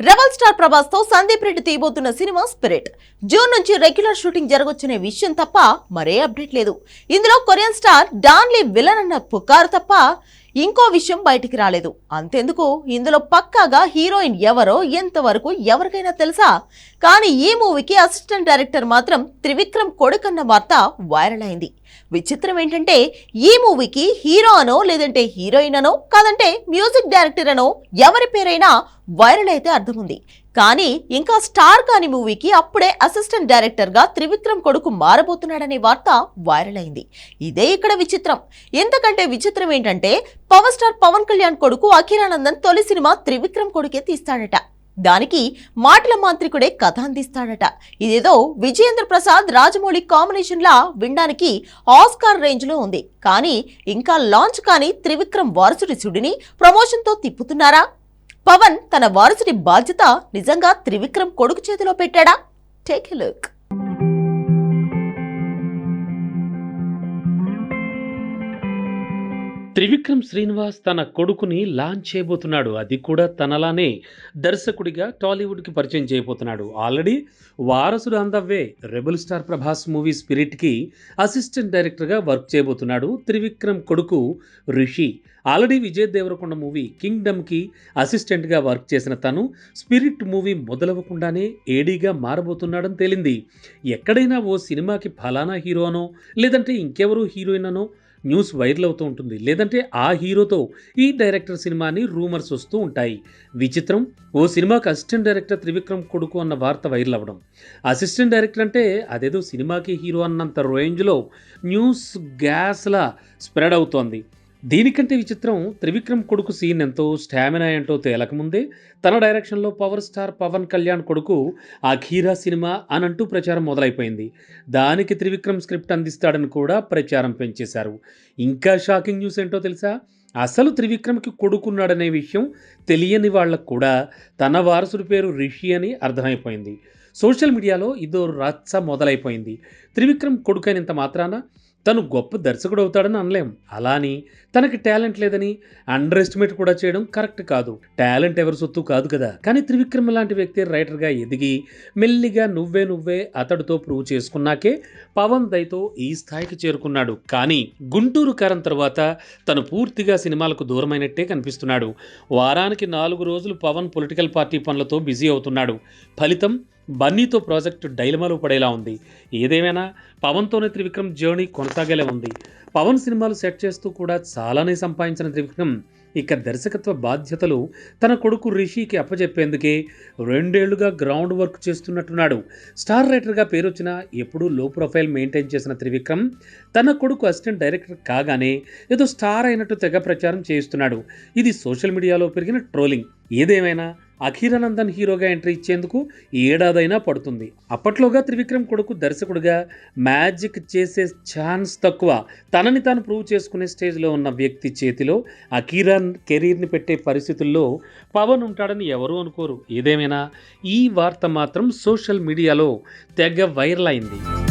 Rebel star ప్రభాస్తో సందీప్ రెడ్డి తీయబోతున్న cinema Spirit. June నుంచి రెగ్యులర్ షూటింగ్ జరగొచ్చనే విషయం తప్ప మరే అప్డేట్ లేదు. ఇందులో కొరియన్ స్టార్ డాన్లీ విలన్ అన్న పుకారు తప్ప ఇంకో విషయం బయటికి రాలేదు. అంతెందుకు? ఇందులో పక్కాగా హీరోయిన్ ఎవరో ఎంతవరకు ఎవరికైనా తెలుసా? కానీ ఈ మూవీకి అసిస్టెంట్ డైరెక్టర్ మాత్రం త్రివిక్రమ్ కొడుకన్న వార్త వైరల్ అయింది. విచిత్రం ఏంటంటే ఈ మూవీకి హీరో అనో లేదంటే హీరోయిన్ అనో కాదంటే మ్యూజిక్ డైరెక్టర్ అనో ఎవరి పేరైనా వైరల్ అయితే అర్థం ఉంది కానీ ఇంకా స్టార్ కాని మూవీకి అప్పుడే అసిస్టెంట్ డైరెక్టర్గా త్రివిక్రమ్ కొడుకు మారబోతున్నాడనే వార్త వైరల్ అయింది. ఇదే ఇక్కడ విచిత్రం. ఎంతకంటే విచిత్రం ఏంటంటే పవర్ స్టార్ పవన్ కళ్యాణ్ కొడుకు అఖిరానందన్ తొలి సినిమా త్రివిక్రమ్ కొడుకే తీస్తాడట. దానికి మాటల మాంత్రికుడే కథ అందిస్తాడట. ఇదేదో విజయేంద్ర ప్రసాద్ రాజమౌళి కాంబినేషన్ లా వినడానికి ఆస్కార్ రేంజ్లో ఉంది. కానీ ఇంకా లాంచ్ కాని త్రివిక్రమ్ వారసుడి సుడిని ప్రమోషన్తో తిప్పుతున్నారా? పవన్ తన వారసుడి బాధ్యత నిజంగా త్రివిక్రమ్ కొడుకు చేతిలో పెట్టాడా? Take a look Trivikram Srinivas తన కొడుకుని లాంచ్ చేయబోతున్నాడు. అది కూడా తనలానే దర్శకుడిగా టాలీవుడ్కి పరిచయం చేయబోతున్నాడు. ఆల్రెడీ వారసుడు అందవ్వే రెబల్ స్టార్ ప్రభాస్ మూవీ స్పిరిట్కి అసిస్టెంట్ డైరెక్టర్గా వర్క్ చేయబోతున్నాడు త్రివిక్రమ్ కొడుకు రిషి. ఆల్రెడీ విజయ్ దేవరకొండ మూవీ కింగ్డమ్కి అసిస్టెంట్గా వర్క్ చేసిన తను స్పిరిట్ మూవీ మొదలవ్వకుండానే ఏడీగా మారబోతున్నాడని తేలింది. ఎక్కడైనా ఓ సినిమాకి ఫలానా హీరోనో లేదంటే ఇంకెవరో హీరోయిన్ అనో న్యూస్ వైరల్ అవుతూ ఉంటుంది. లేదంటే ఆ హీరోతో ఈ డైరెక్టర్ సినిమాని రూమర్స్ వస్తూ ఉంటాయి. విచిత్రం. ఓ సినిమాకి అసిస్టెంట్ డైరెక్టర్ త్రివిక్రమ్ కొడుకు అన్న వార్త వైరల్ అవ్వడం. అసిస్టెంట్ డైరెక్టర్ అంటే అదేదో సినిమాకి హీరో అన్నంత రేంజ్లో న్యూస్ గ్యాస్లా స్ప్రెడ్ అవుతోంది. దీనికంటే విచిత్రం త్రివిక్రమ్ కొడుకు సీన్ ఎంతో స్టామినా ఏంటో తేలకముందే తన డైరెక్షన్లో పవర్ స్టార్ పవన్ కళ్యాణ్ కొడుకు అఖీరా సినిమా అని అంటూ ప్రచారం మొదలైపోయింది. దానికి త్రివిక్రమ్ స్క్రిప్ట్ అందిస్తాడని కూడా ప్రచారం పెంచేశారు. ఇంకా షాకింగ్ న్యూస్ ఏంటో తెలుసా? అసలు త్రివిక్రమ్కి కొడుకున్నాడనే విషయం తెలియని వాళ్ళకు కూడా తన వారసుడి పేరు రిషి అని అర్థమైపోయింది. సోషల్ మీడియాలో ఇదో రచ్చ మొదలైపోయింది. త్రివిక్రమ్ కొడుకైనంత మాత్రాన తను గొప్ప దర్శకుడు అవుతాడని అనలేం. అలాని తనకి టాలెంట్ లేదని అండర్ ఎస్టిమేట్ కూడా చేయడం కరెక్ట్ కాదు. టాలెంట్ ఎవరి సొత్తు కాదు కదా. కానీ త్రివిక్రమ్ లాంటి వ్యక్తి రైటర్గా ఎదిగి మెల్లిగా నువ్వే నువ్వే అతడితో ప్రూవ్ చేసుకున్నాకే పవన్ దయతో ఈ స్థాయికి చేరుకున్నాడు. కానీ గుంటూరు కారం తర్వాత తను పూర్తిగా సినిమాలకు దూరమైనట్టే కనిపిస్తున్నాడు. వారానికి నాలుగు రోజులు పవన్ పొలిటికల్ పార్టీ పనులతో బిజీ అవుతున్నాడు. ఫలితం బన్నీతో ప్రాజెక్టు డైలమాలో పడేలా ఉంది. ఏదేమైనా పవన్తోనే త్రివిక్రమ్ జర్నీ కొనసాగేలా ఉంది. పవన్ సినిమాలు సెట్ చేస్తూ కూడా చాలానే సంపాదించిన త్రివిక్రమ్ ఇక దర్శకత్వ బాధ్యతలు తన కొడుకు రిషికి అప్పచెప్పేందుకే రెండేళ్ళుగా గ్రౌండ్ వర్క్ చేస్తున్నట్టున్నాడు. స్టార్ రైటర్గా పేరొచ్చిన ఎప్పుడూ లో ప్రొఫైల్ మెయింటైన్ చేసిన త్రివిక్రమ్ తన కొడుకు అసిస్టెంట్ డైరెక్టర్ కాగానే ఏదో స్టార్ అయినట్టు తెగ ప్రచారం చేయిస్తున్నాడు. ఇది సోషల్ మీడియాలో పెరిగిన ట్రోలింగ్. ఏదేమైనా అఖీరానందన్ హీరోగా ఎంట్రీ ఇచ్చేందుకు ఏడాదైనా పడుతుంది. అప్పట్లోగా త్రివిక్రమ్ కొడుకు దర్శకుడిగా మ్యాజిక్ చేసే ఛాన్స్ తక్కువ. తనని తాను ప్రూవ్ చేసుకునే స్టేజ్లో ఉన్న వ్యక్తి చేతిలో అఖీరాన్ కెరీర్ని పెట్టే పరిస్థితుల్లో పవన్ ఉంటాడని ఎవరూ అనుకోరు. ఏదేమైనా ఈ వార్త మాత్రం సోషల్ మీడియాలో తెగ వైరల్ అయింది.